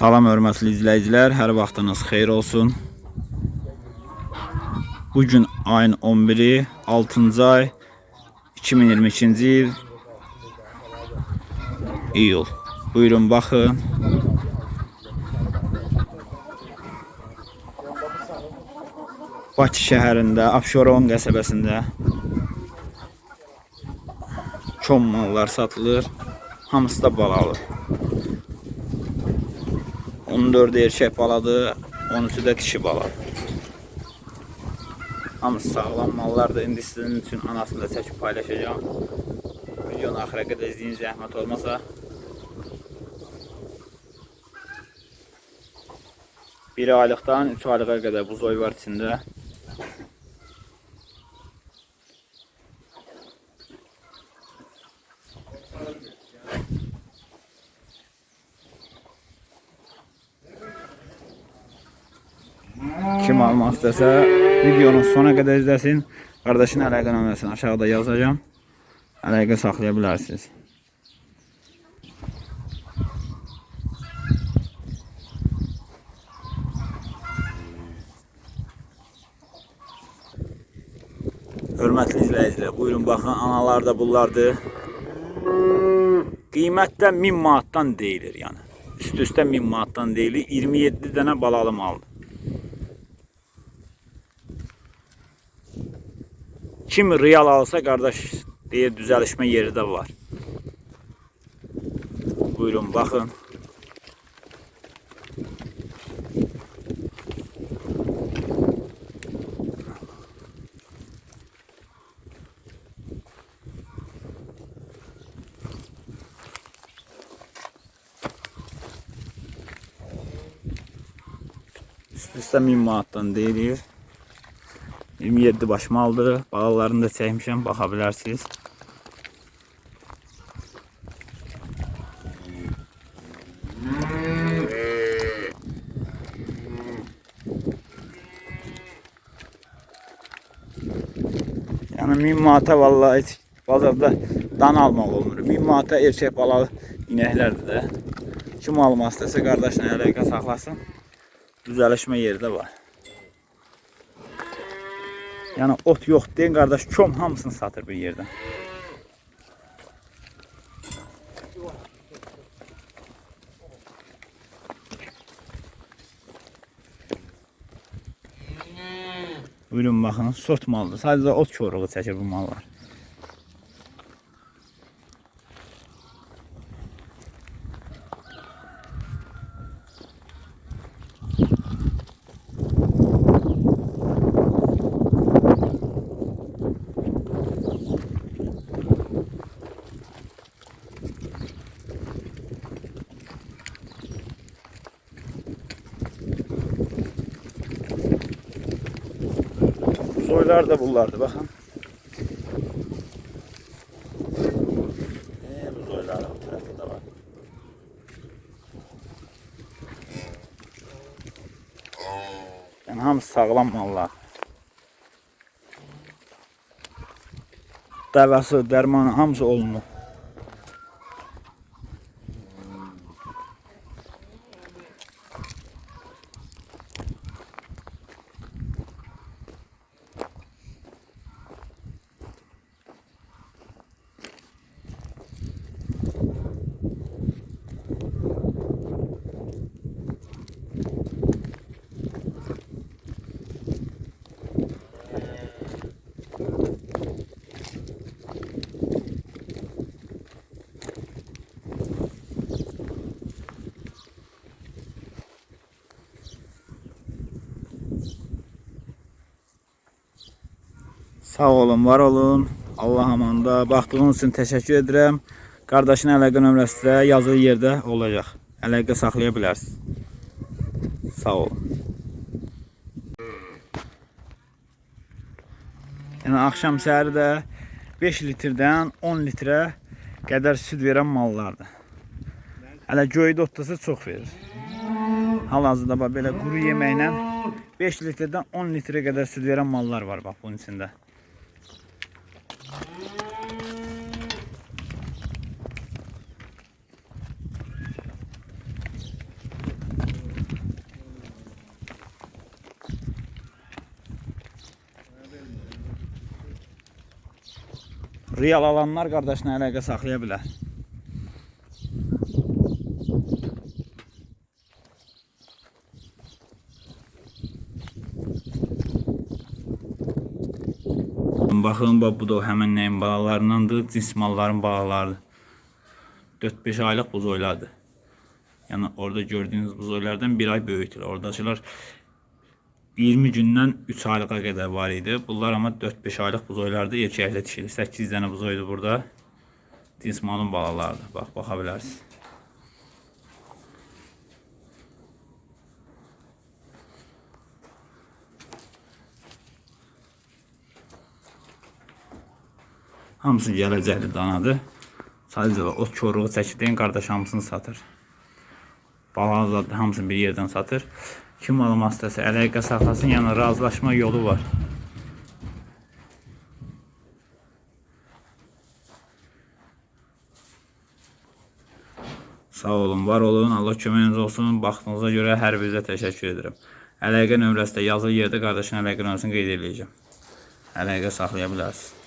Salam hörmətli izləyicilər, hər vaxtınız xeyir olsun. Bu gün ayın 11-i, 6-cı ay 2022-ci il iyul. Buyurun baxın. Bakı şəhərində, Abşeron qəsəbəsində çom mallar satılır. Hamısı da balalı. 14 erkek baladır, 13'ü də dişi bala. Hamısı sağlam mallardır. İndi sizin üçün anasını da çəkib paylaşacağım. Videonu axıra qədər izləyin, zəhmət olmasa. Bir aylıqdan 3 aylığa qədər buzoy var içində. Kim almaq istəsə videonun sona qədər izləsin. Qardaşın əlaqə nömrəsini aşağıda yazacağım. Əlaqə saxlaya bilərsiniz. Hörmətli izləyicilər, buyurun baxın, analar da bunlardır. Qiymətdə 1000 manatdan deyilir yəni. Üst-üstə 1000 manatdan deyilir. 27 dənə balalı maldır. Kim real alsa qardaş deyir düzəlişmə yeri də var. Buyurun baxın. Üst-üstə 1000 manatdan deyilir. 27 baş maldır. Balalarını da çəkmişəm, baxa bilərsiniz. Yəni 1000 manata vallahi heç bazarda dan almaq olmur. 1000 manata erkək balalı inəklərdir də. Kim almaq istəsə qardaşla əlaqə saxlasın. Düzəlişmə yeri də var. Yəni ot yox deyin qardaş, kom hamısını satır bir yerdən. Buyurun baxın, sot maldır. Sadəcə ot çoruğu çəkir bu mallar. Soylar da bunlardı bakın. Ee. Yani hamısı sağlam mallar. Dəvəsi, dərmanı hamısı olunur. Sağ olun, var olun. Allah amanda. Baxdığınız üçün təşəkkür edirəm. Qardaşın əlaqə nömrəsi də yazılı yerdə olacaq. Əlaqə saxlaya bilərsiniz. Sağ olun. Yəni axşam səhəri də 5 litrdən 10 litrə qədər süd verən mallardır. Hələ göydə otdası çox verir. Hal-hazırda bax belə quru yeməklə 5 litrdən 10 litrə qədər süd verən mallar var bax bunun içində. Real alanlar qardaşla əlaqə saxlaya bilər. Baxın, bax bu da həmin nəyin balalarındandır, cins malların balalarıdır. 4-5 aylıq buzoylardır. Yəni orada gördüyünüz buzoylardan bir ay böyükdür. Oradakılar 20 gündən 3 aylığa qədər var idi. Bunlar amma 4-5 aylıq buzoylardır. Erkəklə dişili. 8 dənə buzoydur burada. Cins malın balalarıdır. Bax, baxa bilərsiniz. Hamısı gələcəkli danadır. Sadəcə o çoruğu çəkdiyin qardaş hamısını satır. Balanı da hamısını bir yerdən satır. Kim almaq istəsə əlaqə saxlasın, yəni razılaşma yolu var. Sağ olun, var olun. Allah köməyiniz olsun. Baxdığınıza görə hər birinizə təşəkkür edirəm. Əlaqə nömrəsi də yazılı yerdə qardaşın əlaqə nömrəsini qeyd edəcəm. Əlaqə saxlaya bilərsiniz.